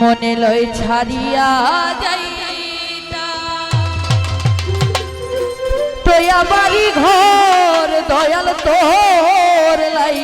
মনে লয় ছাড়িয়া যাই তোয়া বাড়ি ঘর দয়াল তোর লাই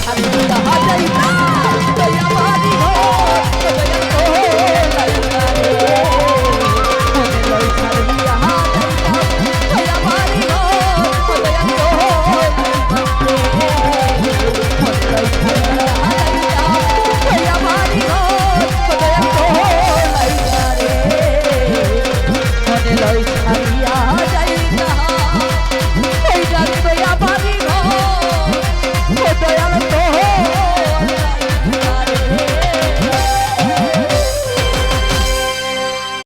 থাকবে না